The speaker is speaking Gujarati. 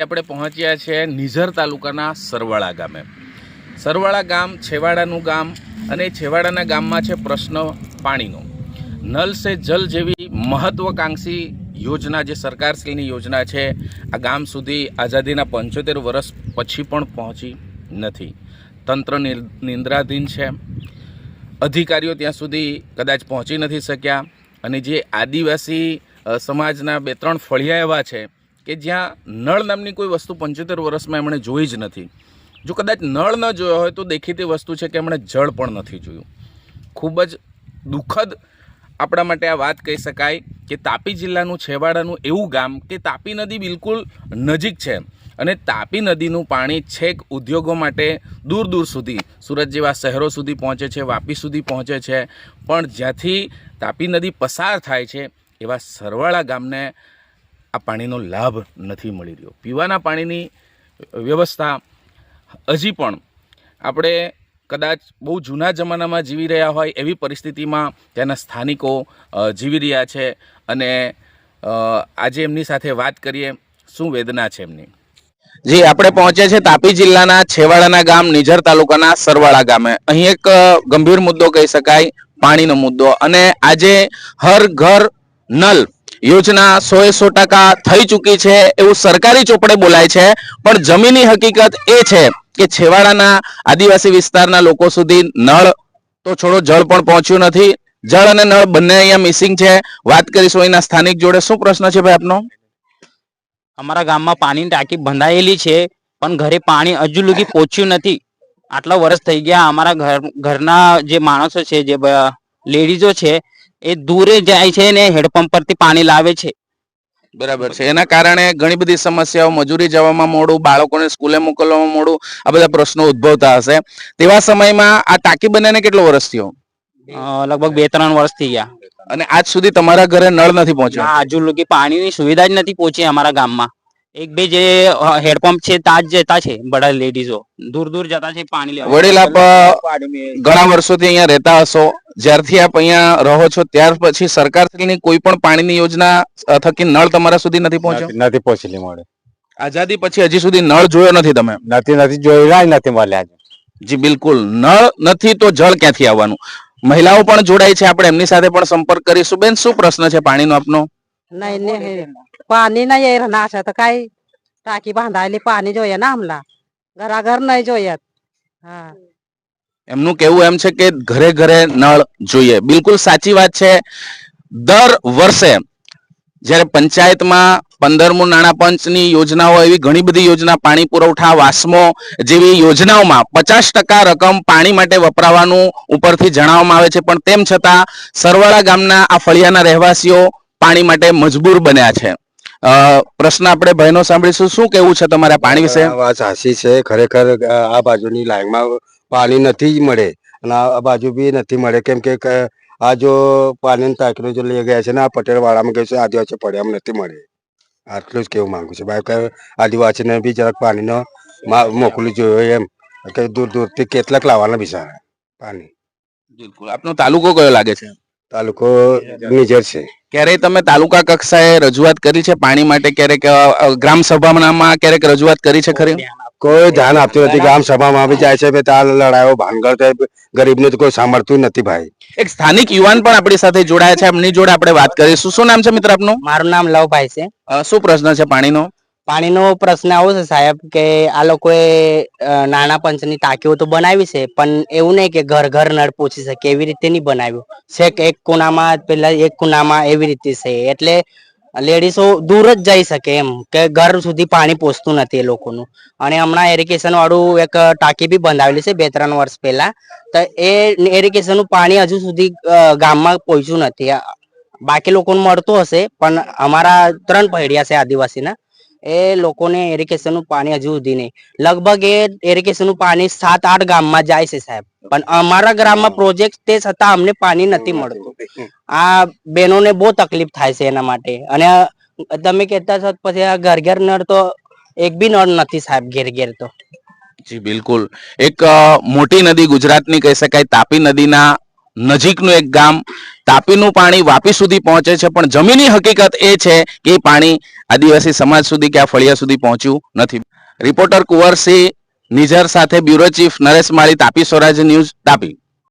આપણે પહોંચ્યા છે નિઝર તાલુકાના સરવાળા ગામે. સરવાળા ગામ, છેવાડાનું ગામ અને છેવાડાના ગામમાં છે પ્રશ્ન પાણીનો. નલ સે જલ જેવી મહત્વકાંક્ષી યોજના જે સરકારશ્રીની યોજના છે, આ ગામ સુધી આઝાદીના પંચોતેર વર્ષ પછી પણ પહોંચી નથી. તંત્ર નિંદ્રાધીન છે. અધિકારીઓ ત્યાં સુધી કદાચ પહોંચી નથી શક્યા અને જે આદિવાસી સમાજના બે ત્રણ ફળિયા એવા છે કે જ્યાં નળ નામની કોઈ વસ્તુ પંચોતેર વર્ષમાં એમણે જોઈ જ નથી. જો કદાચ નળ ન જોયો હોય તો દેખીતી વસ્તુ છે કે એમણે જળ પણ નથી જોયું. ખૂબ જ દુઃખદ આપણા માટે આ વાત કહી શકાય કે તાપી જિલ્લાનું છેવાડાનું એવું ગામ કે તાપી નદી બિલકુલ નજીક છે અને તાપી નદીનું પાણી છેક ઉદ્યોગો માટે દૂર દૂર સુધી, સુરત જેવા શહેરો સુધી પહોંચે છે, વાપી સુધી પહોંચે છે. પણ જ્યાંથી તાપી નદી પસાર થાય છે, એવા સરવાળા ગામને આ પાણીનો લાભ નથી મળી રહ્યો. પીવાના પાણીની વ્યવસ્થા હજી પણ આપણે કદાચ બહુ જૂના જમાનામાં જીવી રહ્યા હોય એવી પરિસ્થિતિમાં ત્યાંના સ્થાનિકો જીવી રહ્યા છે અને આજે એમની સાથે વાત કરીએ, શું વેદના છે એમની? જી, આપણે પહોંચ્યા છે તાપી જિલ્લાના છેવાડાના ગામ, નિઝર તાલુકાના સરવાળા ગામે. અહીં એક ગંભીર મુદ્દો કહી શકાય, પાણીનો મુદ્દો. અને આજે હર ઘર નલ યોજના સો એ સો ટકા થઈ ચૂકી છે એવું સરકારી ચોપડે બોલાય છે. પણ જમીની હકીકત એ છે કે છેવાડાના આદિવાસી વિસ્તારના લોકો સુધી નળ તો છોડો જળ પણ પહોંચ્યું નથી. જળ અને નળ બંને અહીંયા મિસિંગ છે. વાત કરીશું અહીંના સ્થાનિક જોડે. શું પ્રશ્ન છે ભાઈ આપનો? અમારા ગામમાં પાણીની ટાંકી બંધાયેલી છે, પણ ઘરે પાણી હજુ લગી પહોંચ્યું નથી. આટલા વર્ષ થઈ ગયા અમારા ઘર, ઘરના જે માણસો છે, જે લેડીઝો છે એ દૂરે જાય છે ને હેડપંપ પરથી પાણી લાવે છે. બરાબર છે. એના કારણે ઘણી બધી સમસ્યાઓ મજૂરી જવામાં મોડું બાળકોને સ્કૂલે મોકલવામાં મોડું આ બધા પ્રશ્નો ઉદ્ભવતા હશે. તેવા સમયમાં આ ટાંકી બનાવીને કેટલો વર્ષ થયો? લગભગ બે ત્રણ વર્ષ થઈ ગયા. અને આજ સુધી તમારા ઘરે નળ નથી પહોંચ્યો? હજુ લગી પાણીની સુવિધા જ નથી પહોંચી અમારા ગામમાં. એક બે જે હેડપંપ છે ત્યાં જતા છે બધા લેડીઝો દૂર દૂર જતા છે પાણી લેવા. વડીલ આપ ઘણા વર્ષોથી અહીંયા રહેતા હશો. જ્યારથી આપ અહીંયા રહો છો ત્યાર પછી સરકારશ્રીની કોઈ પણ પાણીની યોજના થકી નળ તમારા સુધી નથી પહોંચ્યો? નથી પહોંચેલી મળે આઝાદી પછી હજી સુધી નળ જોયો નથી તમે? નથી નથી જોયેલા નથી મળ્યા જી બિલકુલ. નળ નથી તો જળ ક્યાંથી આવવાનું? મહિલાઓ પણ જોડાય છે આપણે એમની સાથે પણ સંપર્ક કરીશું. બેન શું પ્રશ્ન છે પાણીનો આપનો? નહીં पाणी नाही येईल ना असं तर काय टाकी बांधायला पाणी જોઈએ ना आम्हाला घराघर नाही જોયત હા એમનું કહેવું એમ છે કે ઘરે ઘરે નળ જોઈએ બિલકુલ સાચી વાત છે દર વર્ષે જ્યારે પંચાયતમાં પંદરમું નાણાં પંચની યોજનાઓ એવી ઘણી બધી યોજના પાણી પુરવઠા વાસ્મો જેવી યોજનાઓમાં પચાસ ટકા રકમ પાણી માટે વપરાવાનું ઉપરથી જણાવવામાં આવે છે પણ તેમ છતાં સરવાળા ગામના આ ફળિયાના રહેવાસીઓ પાણી માટે મજબૂર બન્યા છે અ, પ્રશ્ન આપણે ભાઈનો સાંભળીશું. શું કેવું છે તમારા પાણી વિશે? વાત સાચી છે. ખરેખર આ બાજુની લાઈનમાં પાણી નથી જ મળે અને આ બાજુ બી નથી મળે. કેમ કે આ જો પાણીની ટાંકીનો જો લઈ ગયા છે ને આ પટેલ વાળામાં કહે છે આદિવાસી પડ્યામાં નથી મળે. આટલું જ કેવું માંગુ છું. ભાઈ કે આદિવાસીને બી જરાક પાણીનો મા- મોકલવું જોઈએ એમ. કે દૂર દૂરથી કેટલાક લાવવાના બિચારા પાણી. બિલકુલ. આપનો તાલુકો કયો લાગે છે? તાલુકો નિજર છે. ક્યારેય તમે તાલુકા કક્ષાએ રજૂઆત કરી છે પાણી માટે ક્યારેક ગ્રામ સભામાં ક્યારેક રજૂઆત કરી છે ખરી? કોઈ ધ્યાન આપતું નથી. ગ્રામ સભામાં આવી જાય છે બે ત્યાં લડાયો ભાંગર ગરીબને તો કોઈ સાંભળતું નથી ભાઈ. એક સ્થાનિક યુવાન પણ આપણી સાથે જોડાયા છે. એમની જોડે આપણે વાત કરીશું. શું નામ છે મિત્ર આપનું? મારું નામ લવભાઈ છે. શું પ્રશ્ન છે પાણીનો? પાણીનો પ્રશ્ન આવો છે સાહેબ કે આ લોકોએ નાના પંચની ટાંકીઓ તો બનાવી છે, પણ એવું નહીં કે ઘર ઘર નળ પહોંચી શકે, એવી રીતે નહીં બનાવ્યું. છેક એક ખૂણામાં, પેલા એક ખૂણામાં એવી રીતે છે, એટલે લેડીઝો દૂર જ જઈ શકે એમ, કે ઘર સુધી પાણી પહોંચતું નથી એ લોકોનું. અને હમણાં એરિગેશન વાળું એક ટાંકી બી બંધાવેલી છે, બે ત્રણ વર્ષ પહેલા, તો એ એરિગેશનનું પાણી હજુ સુધી ગામમાં પહોંચ્યું નથી. બાકી લોકોને મળતું હશે, પણ અમારા ત્રણ પૈડિયા છે આદિવાસીના એ લોકોને એરિગેશનનું પાણી હજુ સુધી નહીં. લગભગ એ એરિગેશનનું પાણી સાત આઠ ગામમાં જાય છે સાહેબ. પણ અમારા ગામમાં પ્રોજેક્ટ તે છતાં અમને પાણી નથી મળતું. આ બહેનોને બહુ તકલીફ થાય છે એના માટે. અને તમે કહેતા છો પછી આ ઘર ઘર નળ તો એક બી નળ નથી સાહેબ ઘેર ઘેર તો. જી, બિલકુલ. એક મોટી નદી ગુજરાતની કહી શકાય, તાપી નદીના નજીકનું એક ગામ તાપીનું પાણી વાપી સુધી પહોંચે છે, પણ જમીની હકીકત એ છે કે પાણી આદિવાસી સમાજ સુધી કે આ ફળિયા સુધી પહોંચ્યું નથી. રિપોર્ટર કુંવરસિંહ નિઝર સાથે bureau chief Naresh Mali, Tapi Swaraj news Tapi.